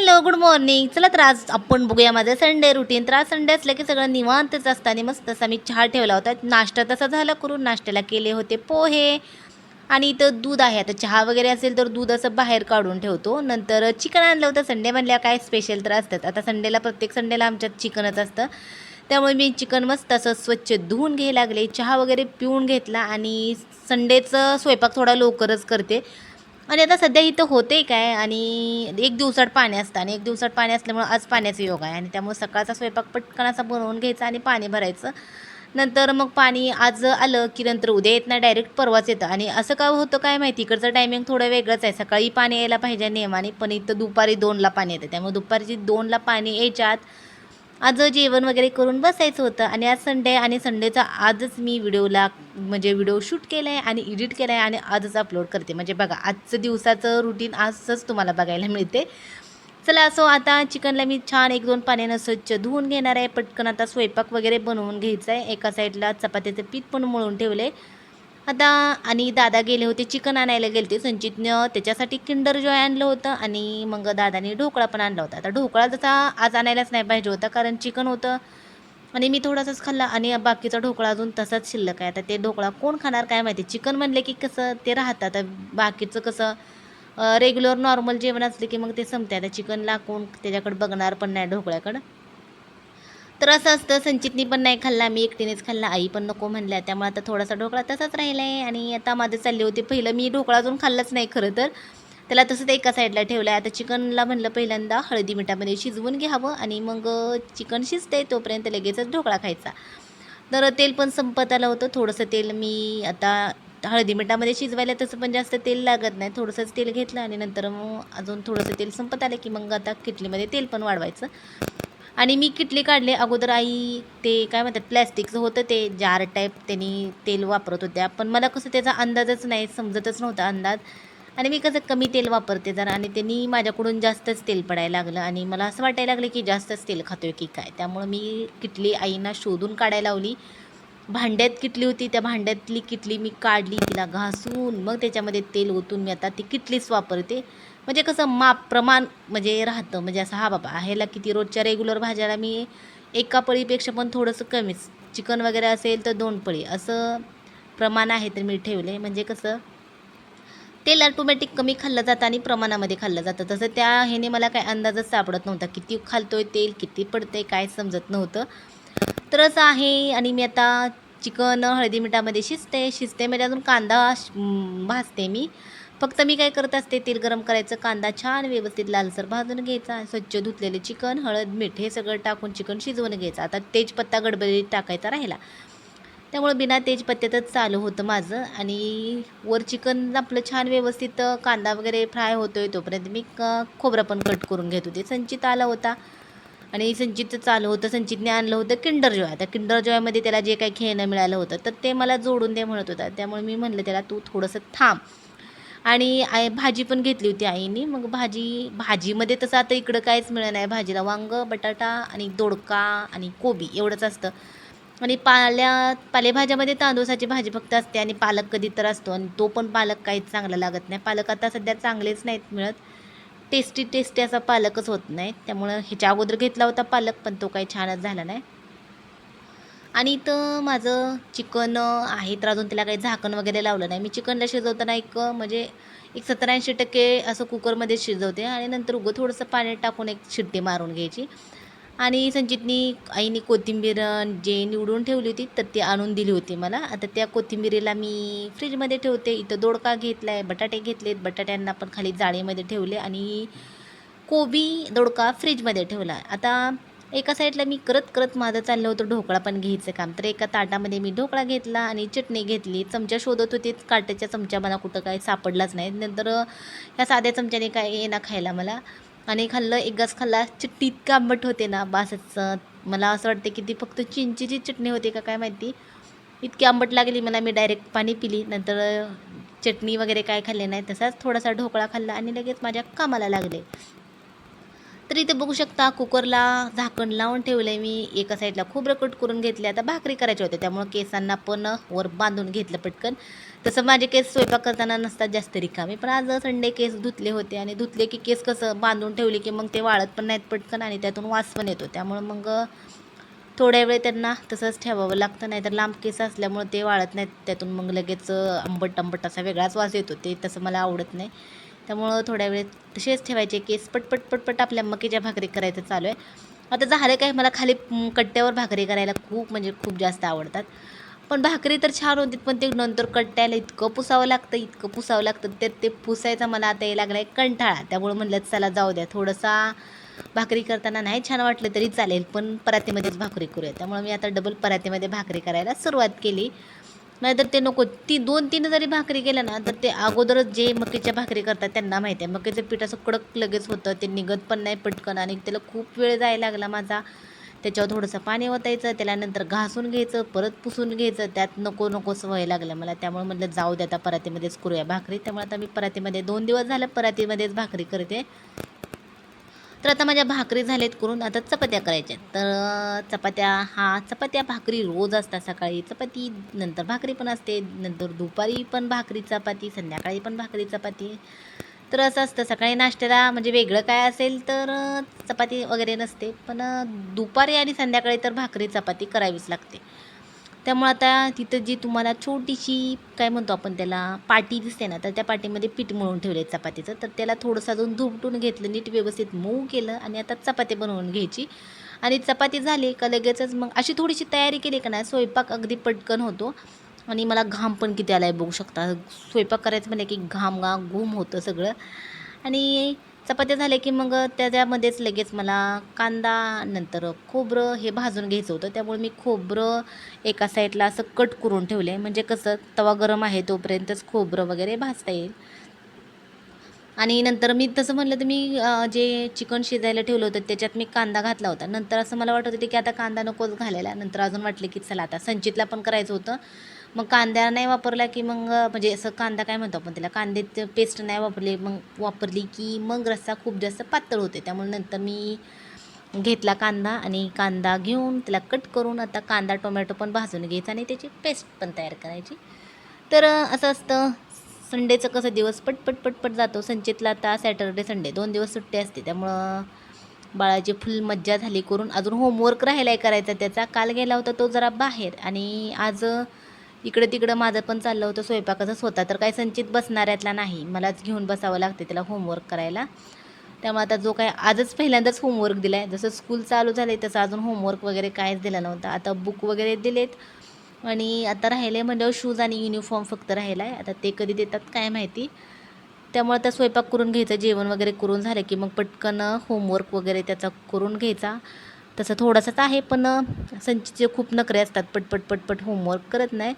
Hello good morning चला तर आज आपण बघूया माझं संडे रुटीन तर आज संडे असलं की सगळं निवांतच असतं आणि मस्त असा मी चहा ठेवला होता. नाश्ता तसा झाला करून नाश्त्याला केले होते पोहे. आणि इथं दूध आहे. आता चहा वगैरे असेल तर दूध असं बाहेर काढून ठेवतो. नंतर चिकन आणलं होतं. संडे म्हणल्या काय स्पेशल तर असतात. आता संडेला प्रत्येक संडेला आमच्यात चिकनच असतं. त्यामुळे मी चिकन मस्त असं स्वच्छ धुवून घ्यायला लागले. चहा वगैरे पिऊन घेतला आणि संडेचं स्वयंपाक थोडा लवकरच करते. आणि आता सध्या इथं होते काय आणि एक दिवसात पाणी असतं आणि एक दिवसात पाणी असल्यामुळं आज पाण्याचा योग आहे. आणि त्यामुळे सकाळचा स्वयंपाक पटकन असा बनवून घ्यायचा आणि पाणी भरायचं. नंतर मग पाणी आज आलं की नंतर उद्या येत नाही डायरेक्ट परवाच येतं. आणि असं का होतं काय माहिती इकडचं टायमिंग थोडं वेगळंच आहे. सकाळी पाणी यायला पाहिजे नियमाने पण इथं दुपारी दोनला पाणी येतं. त्यामुळे दुपारची दोनला पाणी यायच्या आत आज जेवण वगैरे करून बसायचं होतं आणि आज संडे आणि संडेचा आजच मी व्हिडिओला म्हणजे व्हिडिओ शूट केला आहे आणि एडिट केला आहे आणि आजच अपलोड करते. म्हणजे बघा आजचं दिवसाचं रुटीन आजच तुम्हाला बघायला मिळते. चला असो आता चिकनला मी छान एक दोन पाण्यानं स्वच्छ धुवून घेणार आहे. पटकन आता स्वयंपाक वगैरे बनवून घ्यायचा आहे एका साईडला चपात्याचं पीठ पण मळून ठेवलं आहे आता आणि दादा गेले होते चिकन आणायला गेले होते संचितनं त्याच्यासाठी किंडर जॉय आणलं होतं आणि मग दादाने ढोकळा पण आणला होता. आता ढोकळा जसा आज आणायलाच नाही पाहिजे होता कारण चिकन होतं. आणि मी थोडासाच खाल्ला आणि बाकीचा ढोकळा अजून तसाच शिल्लक आहे. आता ते ढोकळा कोण खाणार काय माहिती. चिकन म्हणले की कसं ते राहतं. आता बाकीचं कसं रेग्युलर नॉर्मल जेवण असलं की मग ते संपते आता चिकनला कोण त्याच्याकडे बघणार पण नाही ढोकळ्याकडं. तर असं असतं संचितनी पण नाही खाल्ला मी एकटीनेच खाल्ला आई पण नको म्हणल्या त्यामुळे आता थोडासा ढोकळा तसाच राहिला आहे आणि आता माझं चालले होते पहिलं मी ढोकळा अजून खाल्लाच नाही खरं तर. त्याला तसंच एका साईडला ठेवलं आहे आता चिकनला म्हणलं पहिल्यांदा हळदी मिठामध्ये शिजवून घ्यावं आणि मग चिकन शिजते तोपर्यंत लगेचच ढोकळा खायचा. तर तेल पण संपत आलं होतं थोडंसं तेल मी आता हळदी मिठामध्ये शिजवायला तसं पण जास्त तेल लागत नाही थोडंसंच तेल घेतलं आणि नंतर मग अजून थोडंसं तेल संपत आलं की मग आता किटलीमध्ये तेल पण वाढवायचं. आणि मी किटली काढले. अगोदर आई ते काय म्हणतात प्लॅस्टिकचं होतं ते जार टाईप त्यांनी तेल वापरत होत्या. पण मला कसं त्याचा अंदाजच नाही समजतच नव्हता अंदाज. आणि मी कसं कमी तेल वापरते जरा आणि त्यांनी माझ्याकडून जास्तच तेल पडायला लागलं. आणि मला असं वाटायला लागलं की जास्तच तेल खातोय की काय. त्यामुळं मी किटली आईना शोधून काढायला लावली. भांड्यात किटली होती. त्या भांड्यातली किटली मी काढली तिला घासून. मग त्याच्यामध्ये तेल ओतून मी आता ती किटलीच वापरते. म्हणजे कसं माप प्रमाण म्हणजे राहतं. म्हणजे असं हा बाबा ह्याला किती रोजच्या रेग्युलर भाज्याला मी एका पळीपेक्षा पण थोडंसं कमीच. चिकन वगैरे असेल तर दोन पळी. असं प्रमाण आहे तर मी ठेवले म्हणजे कसं तेल ऑटोमॅटिक कमी खाल्लं जातं आणि प्रमाणामध्ये खाल्लं जातं. तसं त्या ह्याने मला काय अंदाजच सापडत नव्हता. किती खालतोय तेल किती पडतंय काय समजत नव्हतं. तर असं आहे आणि मी आता चिकन हळदी मिठामध्ये शिजते. शिजते म्हणजे अजून कांदा भाजते मी. फक्त मी काय करत असते तेल गरम करायचं कांदा छान व्यवस्थित लालसर भाजून घ्यायचा स्वच्छ धुतलेले चिकन हळद मीठ हे सगळं टाकून चिकन शिजवून घ्यायचं. आता तेजपत्ता गडबडीत टाकायचा राहिला. त्यामुळं बिना तेजपत्त्यातच चालू होतं माझं आणि वर चिकन आपलं छान व्यवस्थित कांदा वगैरे फ्राय होतोय तोपर्यंत मी खोबरं पण कट करून घेत होते. संचित आला होता आणि संचितचं चालू होतं. संचितने आणलं होतं किंडर जॉय. त्या किंडर जॉयमध्ये त्याला जे काही खेळणं मिळालं होतं तर ते मला जोडून दे म्हणत होता. त्यामुळे मी म्हणलं त्याला तू थोडंसं थांब. आणि आई भाजी पण घेतली होती आईनी. मग भाजी भाजीमध्ये तसं आता इकडं काहीच मिळत नाही. भाजीला वांग बटाटा आणि दोडका आणि कोबी एवढंच असतं. आणि पाल्या पालेभाज्यामध्ये तांदूळाची भाजी फक्त असते आणि पालक कधी तर असतो आणि तो पण पालक काहीच चांगला लागत नाही. पालक आता सध्या चांगलेच नाहीत मिळत. टेस्टी टेस्टी असा पालकच होत नाही. त्यामुळं ह्याच्या अगोदर घेतला होता पालक पण तो काही छानच झाला नाही. आणि इथं माझं चिकन आहे तर अजून त्याला काही झाकण वगैरे लावलं नाही. मी चिकनला शिजवताना एक म्हणजे एक सत्तर ऐंशी टक्के असं कुकरमध्ये शिजवते आणि नंतर उगं थोडंसं पाणी टाकून एक शिट्टी मारून घ्यायची. आणि संचितनी आईने कोथिंबीर जे निवडून ठेवली होती तर ती आणून दिली होती मला. आता त्या कोथिंबीरीला मी फ्रीजमध्ये ठेवते. इथं दोडका घेतला आहे बटाटे घेतलेत. बटाट्यांना पण खाली जाळीमध्ये ठेवले आणि कोबी दोडका फ्रीजमध्ये ठेवला. आता एका साईडला मी करत करत माझं चाललं होतं ढोकळा पण घ्यायचं काम. तर एका ताटामध्ये मी ढोकळा घेतला आणि चटणी घेतली. चमचा शोधत होते काट्याच्या चमचा मला कुठं काही सापडलाच नाही. नंतर ह्या साध्या चमच्याने काय येणार खायला मला. आणि खाल्लं एक घास खाल्ला. चटणी इतकं आंबट होते ना बासच. मला असं वाटतं की ती फक्त चिंचीची चटणी होती का काय माहिती. इतकी आंबट लागली मला मी डायरेक्ट पाणी पिली. नंतर चटणी वगैरे काय खाल्ले नाही तसाच थोडासा ढोकळा खाल्ला आणि लगेच माझ्या कामाला लागले. तर इथे बघू शकता कुकरला झाकण लावून ठेवलं आहे मी. एका साईडला खोबरं कट करून घेतले आता भाकरी करायच्या होत्या त्यामुळं केसांना पण वर बांधून घेतलं पटकन. तसं माझे केस स्वयंपाक करताना नसतात जास्त रिकामे पण आज संडे केस धुतले होते आणि धुतले की केस कसं बांधून ठेवले की मग ते वाळत पण नाहीत पटकन आणि त्यातून वास पण येतो. त्यामुळं मग थोड्या वेळ त्यांना तसंच ठेवावं लागतं नाही तर लांब केस असल्यामुळे ते वाळत नाहीत. त्यातून मग लगेच आंबट आंबट असा वेगळाच वास येतो. ते तसं मला आवडत नाही. त्यामुळं थोड्या वेळ तसेच ठेवायचे केस. पटपट पटपट आपल्या मकीच्या भाकरी करायचं चालू आहे. आता झालं काय? मला खाली कट्ट्यावर भाकरी करायला खूप म्हणजे खूप जास्त आवडतात. पण भाकरी तर छान होती पण ते नंतर कट्ट्याला इतकं पुसावं लागतं इतकं पुसावं लागतं ते ते पुसायचा मला आता यायला लागला आहे कंटाळा. त्यामुळे म्हणलं चला जाऊ द्या. थोडंसा भाकरी करताना नाही छान वाटलं तरी चालेल पण परातीमध्येच भाकरी करूया. त्यामुळे मी आता डबल परातीमध्ये भाकरी करायला सुरुवात केली. नाहीतर ते नको. ती दोन तीन जरी भाकरी केल्या ना तर ते अगोदरच जे मकीच्या भाकरी करतात त्यांना माहिती आहे. मकीचं पीठ असं कडक लगेच होतं ते निघत पण नाही पटकन आणि त्याला खूप वेळ जायला लागला माझा. त्याच्यावर थोडंसं पाणी ओतायचं त्याला नंतर घासून घ्यायचं परत पुसून घ्यायचं. त्यात नको नको व्हायला लागलं मला. त्यामुळे म्हटलं जाऊ द्या आता परातीमध्येच करूया भाकरी. त्यामुळे आता मी परातीमध्ये दोन दिवस झालं परातीमध्येच भाकरी करते. तर आता माझ्या भाकरी झाल्यात करून आता चपात्या करायच्या तर चपात्या हा चपात्या भाकरी रोज असतात सकाळी. चपाती नंतर भाकरी पण असते नंतर दुपारी पण भाकरी चपाती संध्याकाळी पण भाकरी चपाती. तर असं असतं सकाळी नाश्त्याला म्हणजे वेगळं काय असेल तर चपाती वगैरे नसते. पण दुपारी आणि संध्याकाळी तर भाकरी चपाती करावीच लागते. त्यामुळे आता तिथं जी तुम्हाला छोटीशी काय म्हणतो आपण त्याला पाटी दिसते ना तर त्या पाटीमध्ये पीठ मळून ठेवले चपातीचं. तर त्याला थोडंसं अजून धुपटून घेतलं नीट व्यवस्थित मऊ केलं आणि आता चपाती बनवून घ्यायची. आणि चपाती झाली का लगेचच मग अशी थोडीशी तयारी केली का नाही स्वयंपाक अगदी पटकन होतो. आणि मला घाम पण किती आला आहे बघू शकता. स्वयंपाक करायचं म्हणजे की घाम घाम घुम होतं सगळं. आणि चपात्या झाल्या की मग त्याच्यामध्येच लगेच मला कांदा नंतर खोबरं हे भाजून घ्यायचं होतं. त्यामुळे मी खोबरं एका साईडला असं कट करून ठेवले म्हणजे कसं तवा गरम आहे तोपर्यंतच खोबरं वगैरे भाजता येईल. आणि नंतर मी तसं म्हणलं तर मी जे चिकन शिजायला ठेवलं होतं त्याच्यात मी कांदा घातला होता. नंतर असं मला वाटत होतं की आता कांदा नकोच घालायला. नंतर अजून वाटलं की चला आता संचितला पण करायचं होतं. मग कांदा नाही वापरला की मग म्हणजे असं कांदा काय म्हणतो आपण त्याला? कांद्याचं पेस्ट नाही वापरली मग वापरली की मग रस्सा खूप जास्त पातळ होते. त्यामुळे नंतर मी घेतला कांदा आणि कांदा घेऊन त्याला कट करून आता कांदा टोमॅटो पण भाजून घ्यायचा आणि त्याची पेस्ट पण तयार करायची. तर असं असतं संडेचं कसं दिवस पटपट पटपट जातो. संचितला आता सॅटर्डे संडे दोन दिवस सुट्टी असते. त्यामुळं बाळाची फुल मज्जा झाली करून अजून होमवर्क राहिला आहे करायचा त्याचा. काल गेला होता तो जरा बाहेर आणि आज इकडं तिकडं माझं पण चाललं होतं स्वयंपाकाचं स्वतः तर काही संचित बसणाऱ्यातला नाही. मलाच घेऊन बसावं लागते त्याला होमवर्क करायला. त्यामुळे आता जो काय आजच पहिल्यांदाच होमवर्क दिला आहे जसं स्कूल चालू झालं आहे तसं अजून होमवर्क वगैरे काहीच दिलं नव्हतं. आता बुक वगैरे दिलेत. आणि आता राहिले म्हणजे शूज आणि युनिफॉर्म फक्त राहिला आहे आता ते कधी देतात काय माहिती. त्यामुळे आता स्वयंपाक करून घ्यायचं जेवण वगैरे करून झालं की मग पटकन होमवर्क वगैरे त्याचा करून घ्यायचा. तसं थोडासाच आहे पण संचितचे खूप नखरे असतात. पटपट पटपट होमवर्क करत नाही.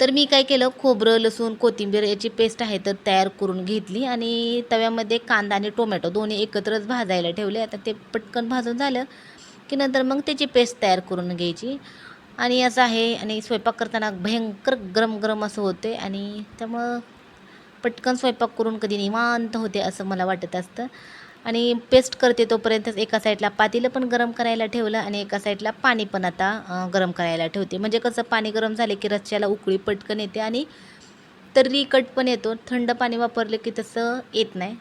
तर मी काय केलं खोबरं लसूण कोथिंबीर याची पेस्ट आहे तर तयार करून घेतली आणि तव्यामध्ये कांदा आणि टोमॅटो दोन्ही एकत्रच भाजायला ठेवले. आता ते पटकन भाजून झालं की नंतर मग त्याची पेस्ट तयार करून घ्यायची. आणि असं आहे आणि स्वयंपाक करताना भयंकर गरम गरम असं होते आणि त्यामुळं पटकन स्वयंपाक करून कधी निवांत होते असं मला वाटत असतं. आणि पेस्ट करते तोपर्यंतच एका साईडला पातेलं पण गरम करायला ठेवलं आणि एका साईडला पाणी पण आता गरम करायला ठेवते. म्हणजे कसं पाणी गरम झाले की रश्श्याला उकळी पटकन येते आणि तर्री कट पण येतो. थंड पाणी वापरलं की तसं येत नाही.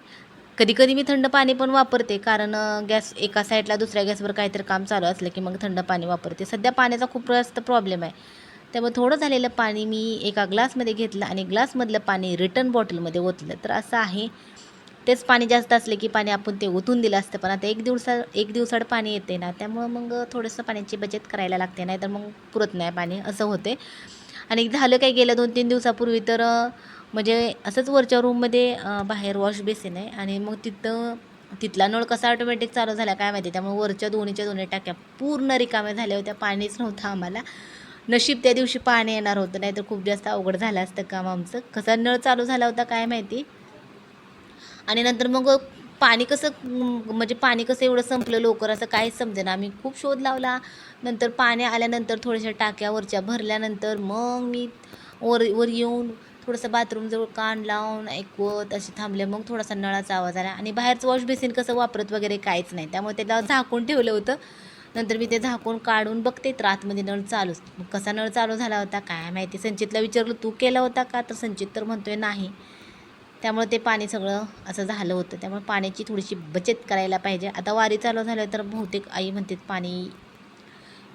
कधी कधी मी थंड पाणी पण वापरते कारण गॅस एका साईडला दुसऱ्या गॅसवर काहीतरी काम चालू असलं की मग थंड पाणी वापरते. सध्या पाण्याचा खूप जास्त प्रॉब्लेम आहे. त्यामुळे थोडं झालेलं पाणी मी एका ग्लासमध्ये घेतलं आणि ग्लासमधलं पाणी रिटर्न बॉटलमध्ये ओतलं. तर असं आहे. तेच पाणी जास्त असले की पाणी आपण ते ओतून दिलं असतं पण आता एक दिवसा एक दिवसाड पाणी येते ना त्यामुळं मग थोडंसं पाण्याची बचत करायला लागते नाही तर मग पुरत नाही पाणी असं होते. आणि झालं काय गेलं दोन तीन दिवसापूर्वी तर म्हणजे असंच वरच्या रूममध्ये बाहेर वॉश बेसिन आहे आणि मग तिथं तिथला नळ कसा ऑटोमॅटिक चालू झाला काय माहिती त्यामुळे वरच्या दोन्हीच्या दोन्ही टाक्या पूर्ण रिकाम्या झाल्या होत्या पाणीच नव्हतं आम्हाला. नशीब त्या दिवशी पाणी येणार होतं नाही तर खूप जास्त अवघड झालं असतं काम आमचं. कसा नळ चालू झाला होता काय माहिती आणि नंतर मग पाणी कसं म्हणजे पाणी कसं एवढं संपलं लवकर असं काहीच समजेना. आम्ही खूप शोध लावला. नंतर पाणी आल्यानंतर थोड्याशा टाक्यावरच्या भरल्यानंतर मग मी वर वर येऊन थोडंसं बाथरूमजवळ कान लावून ऐकवत असे थांबले. मग थोडासा नळाचा आवाज आला. आणि बाहेरचं वॉश बेसिन कसं वापरत वगैरे काहीच नाही. त्यामुळे त्याला झाकून ठेवलं होतं. नंतर मी ते झाकून काढून बघते तर आतमध्ये नळ चालूच. मग कसा नळ चालू झाला होता काय माहिती. संचितला विचारलं तू केला होता का? तर संचित तर म्हणतोय नाही. त्यामुळे ते पाणी सगळं असं झालं होतं. त्यामुळे पाण्याची थोडीशी बचत करायला पाहिजे. आता वारी चालू झालं तर बहुतेक आई म्हणते पाणी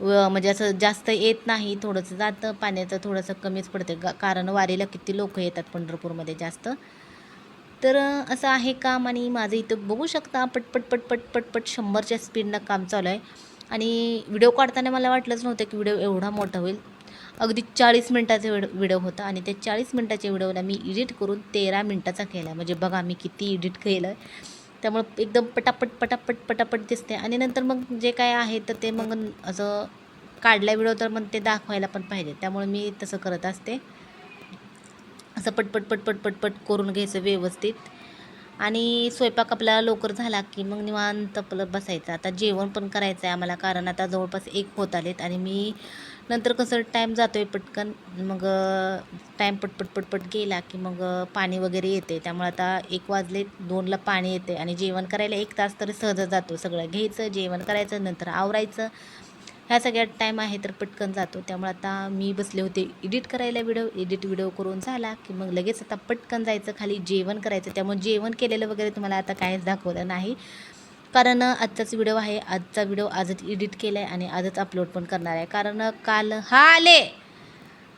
व म्हणजे असं जास्त येत नाही थोडंसं जातं पाण्याचं थोडंसं कमीच पडतं. गा कारण वारीला किती लोक येतात पंढरपूरमध्ये जास्त. तर असं आहे काम आणि माझं इथं बघू शकता पटपट पटपट पटपट शंभरच्या स्पीडनं काम चालू आहे. आणि व्हिडिओ काढताना मला वाटलंच नव्हतं की व्हिडिओ एवढा मोठा होईल. अगदी चाळीस मिनटाचा व्हिड व्हिडिओ होता आणि त्या चाळीस मिनटाच्या व्हिडिओला मी एडिट करून तेरा मिनटाचा केला. म्हणजे बघा मी किती एडिट केलं. आहे त्यामुळं एकदम पटापट पटापट पटापट दिसते. आणि नंतर मग जे काय आहे तर ते मग असं काढला व्हिडिओ तर मग ते दाखवायला पण पाहिजे. त्यामुळे मी तसं करत असते. असं पटपट पटपट पटपट करून घ्यायचं व्यवस्थित. आणि स्वयंपाक आपल्याला लवकर झाला की मग निवांत आपलं बसायचं. आता जेवण पण करायचं आहे आम्हाला कारण आता जवळपास एक होत आलेत आणि मी नंतर कसं टाईम जातो आहे पटकन. मग टाईम पटपट पटपट गेला की मग पाणी वगैरे येते. त्यामुळे आता एक वाजले दोनला पाणी येते आणि जेवण करायला एक तास तरी सहज जातो. सगळं घ्यायचं जेवण करायचं नंतर आवरायचं. ह्या सगळ्यात टाईम आहे तर पटकन जातो. त्यामुळे आता मी बसले होते एडिट करायला व्हिडिओ एडिट व्हिडिओ करून झाला की मग लगेच आता पटकन जायचं खाली जेवण करायचं. त्यामुळे जेवण केलेलं वगैरे तुम्हाला आता काहीच दाखवलं नाही. कारण आजचाच व्हिडिओ आहे. आजचा व्हिडिओ आजच एडिट केला आहे आणि आजच अपलोड पण करणार आहे. कारण काल हा आले.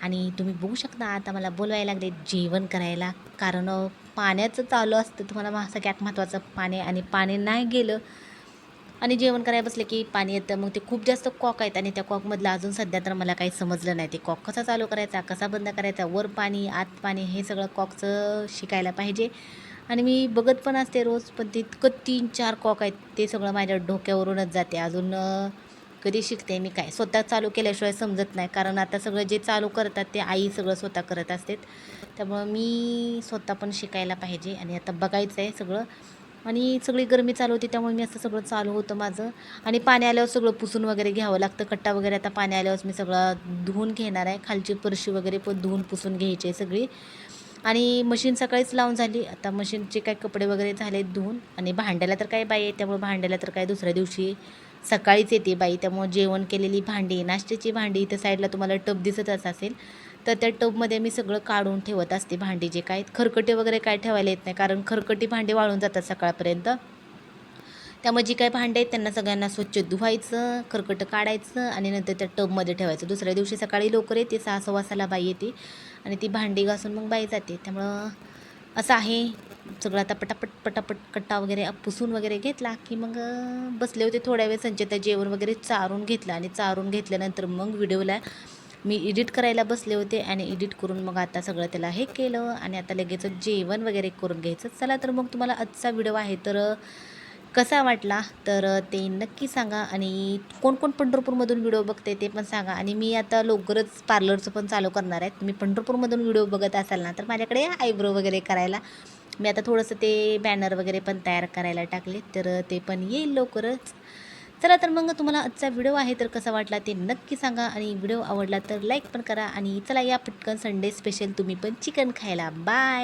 आणि तुम्ही बघू शकता आता मला बोलवायला लागले जेवण करायला. कारण पाण्याचं चालू असतं. तुम्हाला सगळ्यात महत्त्वाचं पाणी आणि पाणी नाही गेलं. आणि जेवण करायला बसले की पाणी येतं. मग ते खूप जास्त कॉक आहेत आणि त्या कॉकमधलं अजून सध्या तर मला काही समजलं नाही. ते कॉक कसा चालू करायचा कसा बंद करायचा वर पाणी आत पाणी हे सगळं कॉकचं शिकायला पाहिजे. आणि मी बघत पण असते रोज पण ते इतकं तीन चार कॉक आहेत ते सगळं माझ्या डोक्यावरूनच जाते. अजून कधी शिकते मी काय? स्वतः चालू केल्याशिवाय समजत नाही कारण आता सगळं जे चालू करतात ते आई सगळं स्वतः करत असते त्यामुळं मी स्वतः पण शिकायला पाहिजे आणि आता बघायचं आहे सगळं. आणि सगळी गरमी चालू होती त्यामुळे मी असं सगळं चालू होतं माझं. आणि पाणी आल्यावर सगळं पुसून वगैरे घ्यावं लागतं. कट्टा वगैरे आता पाणी आल्यावर मी सगळं धुवून घेणार आहे. खालची फरशी वगैरे पण धुवून पुसून घ्यायची आहे सगळी. आणि मशीन सकाळीच लावून झाली. आता मशीनचे काय कपडे वगैरे झाले धुवून. आणि भांड्याला तर काय बाई आहे त्यामुळे भांड्याला तर काय दुसऱ्या दिवशी सकाळीच येते बाई. त्यामुळे जेवण केलेली भांडी नाश्त्याची भांडी इथं साईडला तुम्हाला टब दिसतच असेल. तर त्या टबमध्ये मी सगळं काढून ठेवत असते भांडी जे काय खरकटे वगैरे काय ठेवायला येत नाही. कारण खरकटी भांडी वाळून जातात सकाळपर्यंत. त्यामुळे जी काय भांडे आहेत त्यांना सगळ्यांना स्वच्छ धुवायचं खरकटं काढायचं आणि नंतर त्या टबमध्ये ठेवायचं. दुसऱ्या दिवशी सकाळी लवकर येते. सहा सव्वा बाई येते. आणि ती भांडी घासून मग बाई जाते. त्यामुळं असं आहे. सगळं आता पटापट पटापट कट्टा वगैरे पुसून वगैरे घेतला की मग बसले होते थोड्या वेळ. संचिता जेवण वगैरे चारून घेतलं आणि चारून घेतल्यानंतर मग व्हिडिओला मी एडिट करायला बसले होते आणि एडिट करून मग आता सगळं त्याला हे केलं आणि आता लगेच जेवण वगैरे करून घ्यायचं. चला तर मग तुम्हाला आजचा व्हिडिओ आहे तर कसा वाटला? तर ते नक्की सांगा आणि कोण कोण पंढरपूरमधून व्हिडिओ बघते ते पण सांगा. आणि मी आता लवकरच पार्लरचं पण चालू करणार आहे. तुम्ही पंढरपूरमधून व्हिडिओ बघत असाल ना तर माझ्याकडे आयब्रो वगैरे करायला. मी आता थोडंसं ते बॅनर वगैरे पण तयार करायला टाकले तर ते पण येईल लवकरच. चला तर मग तुम्हाला आजचा व्हिडिओ आहे तर कसा वाटला ते नक्की सांगा आणि व्हिडिओ आवडला तर लाईक पण करा आणि चला या पटकन संडे स्पेशल तुम्ही पण चिकन खायला. बाय!